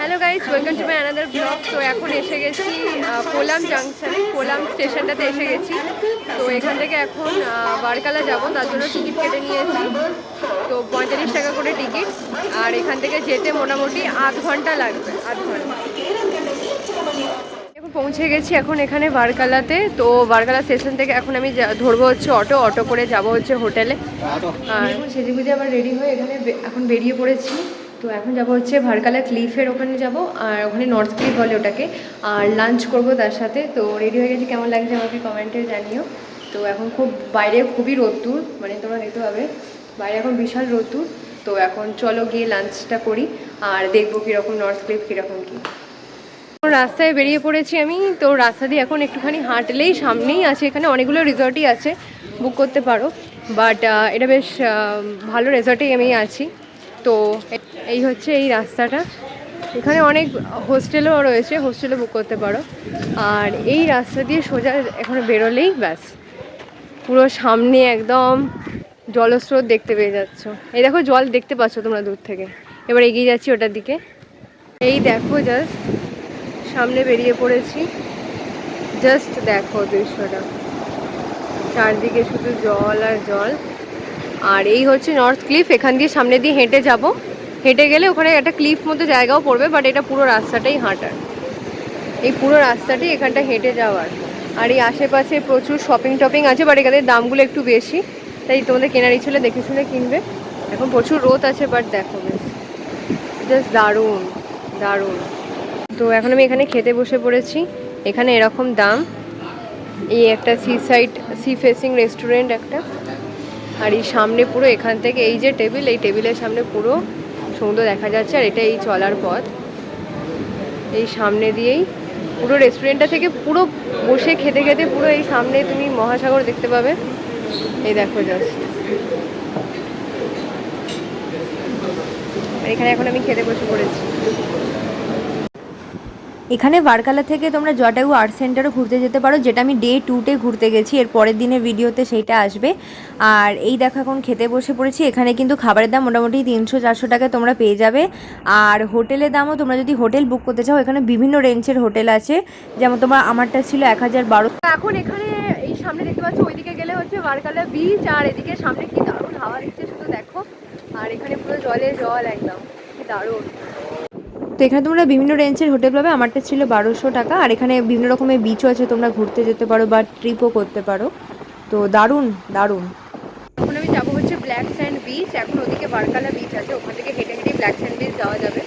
Hello guys welcome to my another vlog তো এখন এসে গেছি কোলাম জাংশনে কোলাম স্টেশনটাতে এসে গেছি। তো এখান থেকে এখন বারকালা যাব, তার জন্য টিকিট কেটে নিয়েছি। তো পঁয়তাল্লিশ টাকা করে টিকিট আর এখান থেকে যেতে মোটামুটি আধ ঘণ্টা লাগবে, আধ ঘণ্টা। পৌঁছে গেছি এখন এখানে বারকালাতে। তো বারকালা স্টেশন থেকে এখন আমি ধরবো হচ্ছে অটো অটো করে যাব হচ্ছে হোটেলে আর সেজে গুজে আবার রেডি হয়ে এখানে এখন বেরিয়ে পড়েছি। তো এখন যাব হচ্ছে ভারকালা ক্লিফের ওখানে যাব, আর ওখানে নর্থ ক্লিফ বলে ওটাকে, আর লাঞ্চ করব তার সাথে। তো রেডি হয়ে গেছে, কেমন লাগছে আমাকে কমেন্টে জানিও। তো এখন খুব বাইরে খুবই রোদ্দুর মানে তোমরা দেখতে পাবে, বাইরে এখন বিশাল রোদ্দুর। তো এখন চলো গিয়ে লাঞ্চটা করি, আর দেখব কীরকম নর্থ ক্লিফ কীরকম কী। রাস্তায় বেরিয়ে পড়েছি আমি, তো রাস্তা দিয়ে এখন একটুখানি হাঁটলেই সামনেই আছে, এখানে অনেকগুলো রিসর্টই আছে বুক করতে পারো। বাট এটা বেশ ভালো রিসর্টেই আমি আছি। তো এই হচ্ছে এই রাস্তাটা। এখানে অনেক হোস্টেলও রয়েছে, হোস্টেলও বুক করতে পারো। আর এই রাস্তা দিয়ে সোজা এখন বেরোলেই ব্যাস। পুরো সামনে একদম জলস্রোত দেখতে পেয়ে যাচ্ছ। এই দেখো জল দেখতে পাচ্ছ তোমরা দূর থেকে। এবার এগিয়ে যাচ্ছি ওটার দিকে। এই দেখো জাস্ট সামনে বেরিয়ে পড়েছি। জাস্ট দেখো দৃশ্যটা। চারদিকে শুধু জল আর জল। আর এই হচ্ছে নর্থ ক্লিফ এখান দিয়ে সামনে দিয়ে হেঁটে যাব। হেঁটে গেলে ওখানে একটা ক্লিফ মতো জায়গাও পড়বে বাট এটা পুরো রাস্তাটাই হাঁটার। এই পুরো রাস্তাটি এখানটা হেঁটে যাওয়ার। আর এই আশেপাশে প্রচুর শপিং টপিং আছে বাট এখানের দামগুলো একটু বেশি। তাই তোমাদের কেনার ইচ্ছে দেখে শুনে কিনবে। এখন প্রচুর রোদ আছে বাট দেখো বেশ। জাস্ট দারুণ দারুণ। তো এখন আমি এখানে খেতে বসে পড়েছি। এখানে এরকম দাম। এই একটা sea side sea facing restaurant একটা। আর এই সামনে পুরো এখান থেকে এই যে টেবিল, এই টেবিলের সামনে পুরো সমুদ্র দেখা যাচ্ছে আর এটা এই চলার পথ। এই সামনে দিয়েই পুরো রেস্টুরেন্টটা থেকে পুরো বসে খেতে খেতে পুরো এই সামনে তুমি মহাসাগর দেখতে পাবে। এই দেখো জাস্ট আর এখানে এখন আমি খেতে বসে পড়েছি। এখানে বারকালা থেকে তোমরা জটায়ু আর্ট সেন্টারও ঘুরতে যেতে পারো, যেটা আমি ডে টুতে ঘুরতে গেছি। এর পরের দিনের ভিডিওতে সেইটা আসবে। আর এই দেখো এখন খেতে বসে পড়েছি। এখানে কিন্তু খাবারের দাম মোটামুটি তিনশো চারশো টাকা তোমরা পেয়ে যাবে। আর হোটেলের দামও তোমরা যদি হোটেল বুক করতে চাও, এখানে বিভিন্ন রেঞ্জের হোটেল আছে। যেমন তোমার আমারটা ছিল এক হাজার বারো। এখন এখানে এই সামনে দেখতে পাচ্ছ, ওইদিকে গেলে হচ্ছে বারকালা বিচ আর এদিকে সামনে কি দারুণ হাওয়া দিচ্ছে শুধু দেখো। আর এখানে পুরো জলে জল একদম দারুণ। এখানে তোমরা বিভিন্ন রেঞ্জের হোটেল পাবে। আমারটা ছিল বারোশো টাকা। আর এখানে বিভিন্ন রকমের বিচও আছে, তোমরা ঘুরতে যেতে পারো বা ট্রিপও করতে পারো। তো দারুণ দারুণ। এখন আমি যাব হচ্ছে ব্ল্যাক স্যান্ড বিচ এখন ওদিকে বারকালা বিচ আছে। ওখান থেকে হেঁটে হেঁটে ব্ল্যাক স্যান্ড বিচ যাওয়া যাবে।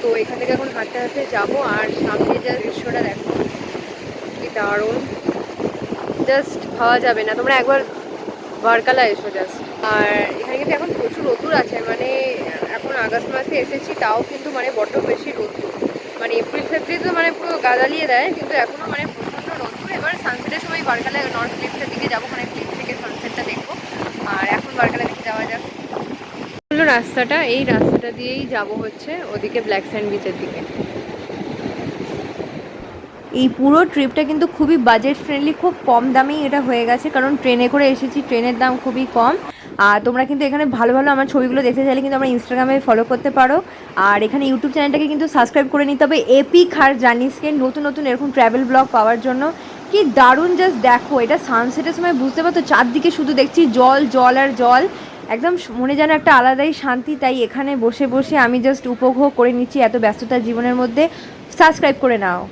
তো এখান থেকে এখন হাঁটতে হাঁটতে যাব। আর সামনে যা দৃশ্যটা দেখো, কি দারুণ। জাস্ট ভাবা যাবে না। তোমরা একবার বারকালা এসো জাস্ট আর এখানে কিন্তু এখন প্রচুর রোদ্দুর আছে। মানে আগস্ট মাসে এসেছি, তাও কিন্তু মানে বড্ড বেশি রোদ্দুর মানে এপ্রিল, ফেব্রুয়ারি তো মানে পুরো গাদালিয়ে দেয়, কিন্তু এখনও মানে প্রচণ্ড রোদ্দুর এবার সানসেটের সময় বারকালা নর্থ ক্লিফটার দিকে যাব মানে ক্লিফ থেকে সানসেটটা দেখব। আর এখন বারকালা দিকে যাওয়া যাক। রাস্তাটা, এই রাস্তাটা দিয়েই যাব হচ্ছে, ওদিকে ব্ল্যাক স্যান্ড বিচের দিকে। এই পুরো ট্রিপটা কিন্তু খুবই বাজেট ফ্রেন্ডলি খুব কম দামেই এটা হয়ে গেছে, কারণ ট্রেনে করে এসেছি, ট্রেনের দাম খুবই কম। আর তোমরা কিন্তু এখানে ভালো ভালো আমার ছবিগুলো দেখতে চাইলে কিন্তু আমরা ইনস্টাগ্রামে ফলো করতে পারো। আর এখানে ইউটিউব চ্যানেলটাকে কিন্তু সাবস্ক্রাইব করে নিতে হবে এপিক হার জানিসকে নতুন নতুন এরকম ট্রাভেল ব্লগ পাওয়ার জন্য। কি দারুণ জাস্ট দেখো, এটা সানসেটের সময় বুঝতে পারতো চারদিকে শুধু দেখছি জল জল আর জল। একদম মনে যেন একটা আলাদাই শান্তি, তাই এখানে বসে বসে আমি জাস্ট উপভোগ করে নিচ্ছি এত ব্যস্ততার জীবনের মধ্যে। সাবস্ক্রাইব করে নাও।